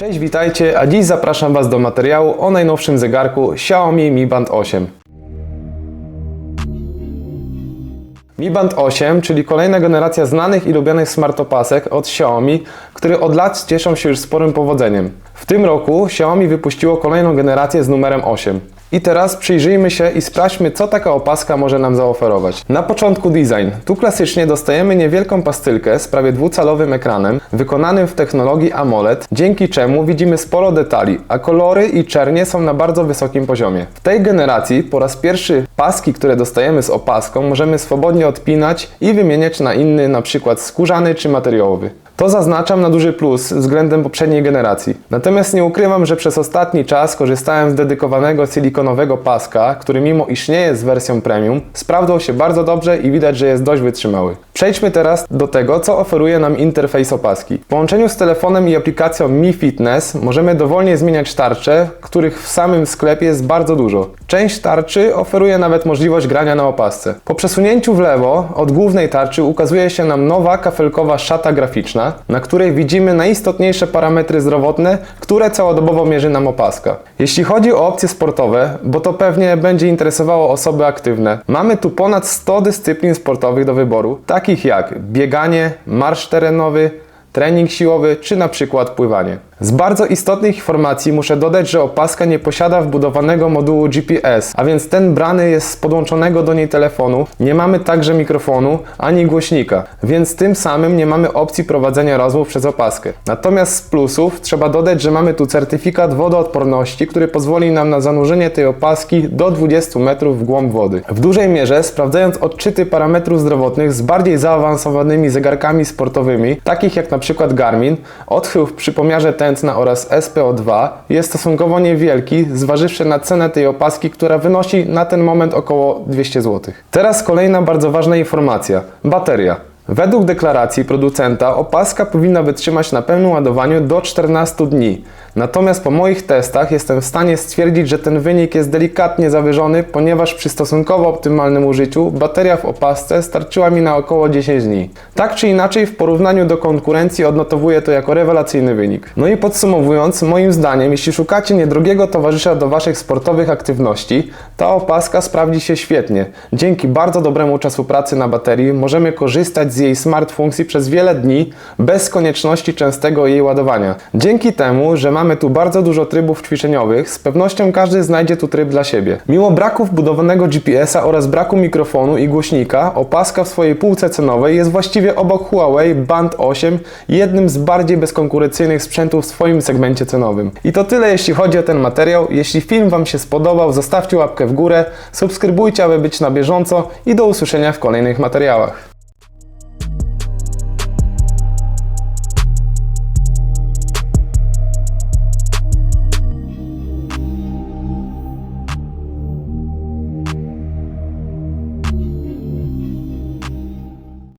Cześć, witajcie, a dziś zapraszam Was do materiału o najnowszym zegarku Xiaomi Mi Band 8. Mi Band 8, czyli kolejna generacja znanych i lubianych smartopasek od Xiaomi, które od lat cieszą się już sporym powodzeniem. W tym roku Xiaomi wypuściło kolejną generację z numerem 8. I teraz przyjrzyjmy się i sprawdźmy, co taka opaska może nam zaoferować. Na początku design. Tu klasycznie dostajemy niewielką pastylkę z prawie dwucalowym ekranem, wykonanym w technologii AMOLED, dzięki czemu widzimy sporo detali, a kolory i czernie są na bardzo wysokim poziomie. W tej generacji po raz pierwszy paski, które dostajemy z opaską, możemy swobodnie odpinać i wymieniać na inny, na przykład skórzany czy materiałowy. To zaznaczam na duży plus względem poprzedniej generacji. Natomiast nie ukrywam, że przez ostatni czas korzystałem z dedykowanego silikonowego paska, który mimo iż nie jest wersją premium, sprawdzał się bardzo dobrze i widać, że jest dość wytrzymały. Przejdźmy teraz do tego, co oferuje nam interfejs opaski. W połączeniu z telefonem i aplikacją Mi Fitness możemy dowolnie zmieniać tarcze, których w samym sklepie jest bardzo dużo. Część tarczy oferuje nawet możliwość grania na opasce. Po przesunięciu w lewo od głównej tarczy ukazuje się nam nowa kafelkowa szata graficzna, na której widzimy najistotniejsze parametry zdrowotne, które całodobowo mierzy nam opaska. Jeśli chodzi o opcje sportowe, bo to pewnie będzie interesowało osoby aktywne, mamy tu ponad 100 dyscyplin sportowych do wyboru, takich jak bieganie, marsz terenowy, trening siłowy czy na przykład pływanie. Z bardzo istotnych informacji muszę dodać, że opaska nie posiada wbudowanego modułu GPS, a więc ten brany jest z podłączonego do niej telefonu. Nie mamy także mikrofonu ani głośnika, więc tym samym nie mamy opcji prowadzenia rozmów przez opaskę. Natomiast z plusów trzeba dodać, że mamy tu certyfikat wodoodporności, który pozwoli nam na zanurzenie tej opaski do 20 metrów w głąb wody. W dużej mierze sprawdzając odczyty parametrów zdrowotnych z bardziej zaawansowanymi zegarkami sportowymi, takich jak na przykład Garmin, odchył przy pomiarze tętna oraz SPO2 jest stosunkowo niewielki, zważywszy na cenę tej opaski, która wynosi na ten moment około 200 zł. Teraz kolejna bardzo ważna informacja. Bateria. Według deklaracji producenta opaska powinna wytrzymać na pełnym ładowaniu do 14 dni. Natomiast po moich testach jestem w stanie stwierdzić, że ten wynik jest delikatnie zawyżony, ponieważ przy stosunkowo optymalnym użyciu bateria w opasce starczyła mi na około 10 dni. Tak czy inaczej w porównaniu do konkurencji odnotowuję to jako rewelacyjny wynik. No i podsumowując, moim zdaniem, jeśli szukacie niedrogiego towarzysza do Waszych sportowych aktywności, ta opaska sprawdzi się świetnie. Dzięki bardzo dobremu czasu pracy na baterii możemy korzystać z jej smart funkcji przez wiele dni bez konieczności częstego jej ładowania. Dzięki temu, że mamy tu bardzo dużo trybów ćwiczeniowych, z pewnością każdy znajdzie tu tryb dla siebie. Mimo braku wbudowanego GPS-a oraz braku mikrofonu i głośnika, opaska w swojej półce cenowej jest właściwie obok Huawei Band 8 jednym z bardziej bezkonkurencyjnych sprzętów w swoim segmencie cenowym. I to tyle jeśli chodzi o ten materiał. Jeśli film Wam się spodobał, zostawcie łapkę w górę, subskrybujcie, aby być na bieżąco i do usłyszenia w kolejnych materiałach.